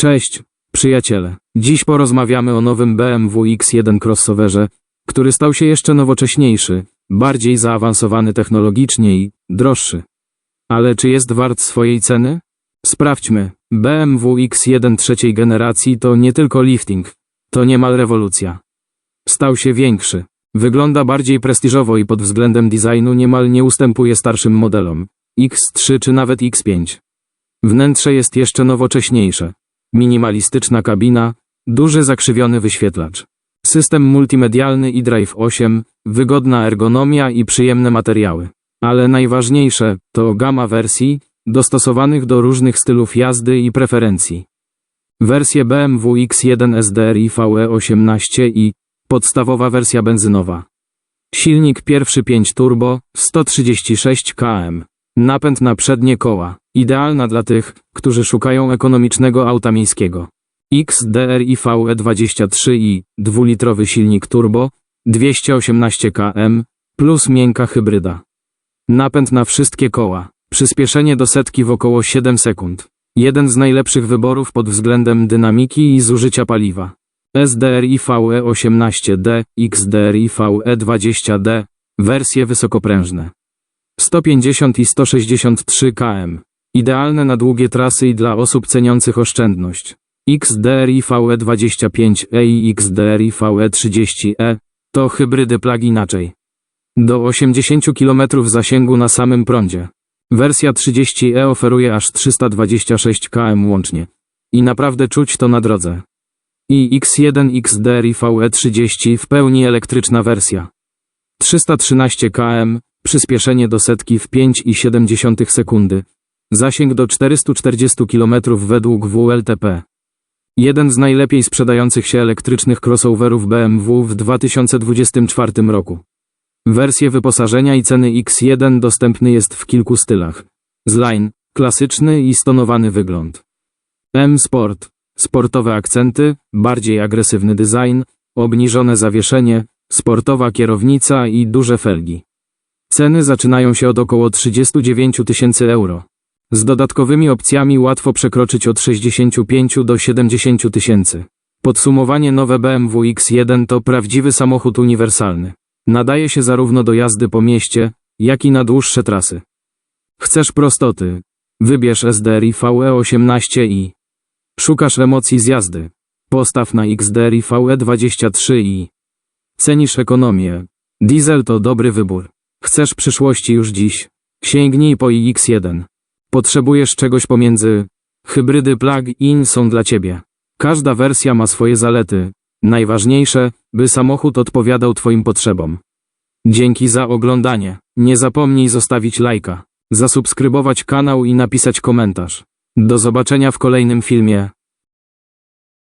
Cześć, przyjaciele. Dziś porozmawiamy o nowym BMW X1 crossoverze, który stał się jeszcze nowocześniejszy, bardziej zaawansowany technologicznie i droższy. Ale czy jest wart swojej ceny? Sprawdźmy. BMW X1 trzeciej generacji to nie tylko lifting, to niemal rewolucja. Stał się większy. Wygląda bardziej prestiżowo i pod względem designu niemal nie ustępuje starszym modelom X3 czy nawet X5. Wnętrze jest jeszcze nowocześniejsze. Minimalistyczna kabina, duży zakrzywiony wyświetlacz. System multimedialny i Drive 8, wygodna ergonomia i przyjemne materiały. Ale najważniejsze to gama wersji, dostosowanych do różnych stylów jazdy i preferencji. Wersje BMW X1 SDR VE18 i podstawowa wersja benzynowa. Silnik pierwszy 5 turbo, 136 km. Napęd na przednie koła. Idealna dla tych, którzy szukają ekonomicznego auta miejskiego. XDR VE23 i dwulitrowy silnik turbo, 218 km, plus miękka hybryda. Napęd na wszystkie koła. Przyspieszenie do setki w około 7 sekund. Jeden z najlepszych wyborów pod względem dynamiki i zużycia paliwa. SDRI VE18D, XDRI VE20D, wersje wysokoprężne. 150 i 163 km. Idealne na długie trasy i dla osób ceniących oszczędność. XDRI VE25E i XDRI VE30E to hybrydy plug inaczej. Do 80 km zasięgu na samym prądzie. Wersja 30e oferuje aż 326 km łącznie. I naprawdę czuć to na drodze. I X1 XDRI VE30 w pełni elektryczna wersja. 313 km, przyspieszenie do setki w 5,7 sekundy. Zasięg do 440 km według WLTP. Jeden z najlepiej sprzedających się elektrycznych crossoverów BMW w 2024 roku. Wersje wyposażenia i ceny X1 dostępny jest w kilku stylach. Z-Line, klasyczny i stonowany wygląd. M-Sport, sportowe akcenty, bardziej agresywny design, obniżone zawieszenie, sportowa kierownica i duże felgi. Ceny zaczynają się od około 39 tysięcy euro. Z dodatkowymi opcjami łatwo przekroczyć od 65 do 70 tysięcy. Podsumowanie nowe BMW X1 to prawdziwy samochód uniwersalny. Nadaje się zarówno do jazdy po mieście, jak i na dłuższe trasy. Chcesz prostoty? Wybierz SDRI VE18i. Szukasz emocji z jazdy? Postaw na XDRI VE23i. Cenisz ekonomię? Diesel to dobry wybór. Chcesz przyszłości już dziś? Sięgnij po iX1. Potrzebujesz czegoś pomiędzy. Hybrydy plug-in są dla Ciebie. Każda wersja ma swoje zalety. Najważniejsze, by samochód odpowiadał Twoim potrzebom. Dzięki za oglądanie. Nie zapomnij zostawić lajka, zasubskrybować kanał i napisać komentarz. Do zobaczenia w kolejnym filmie.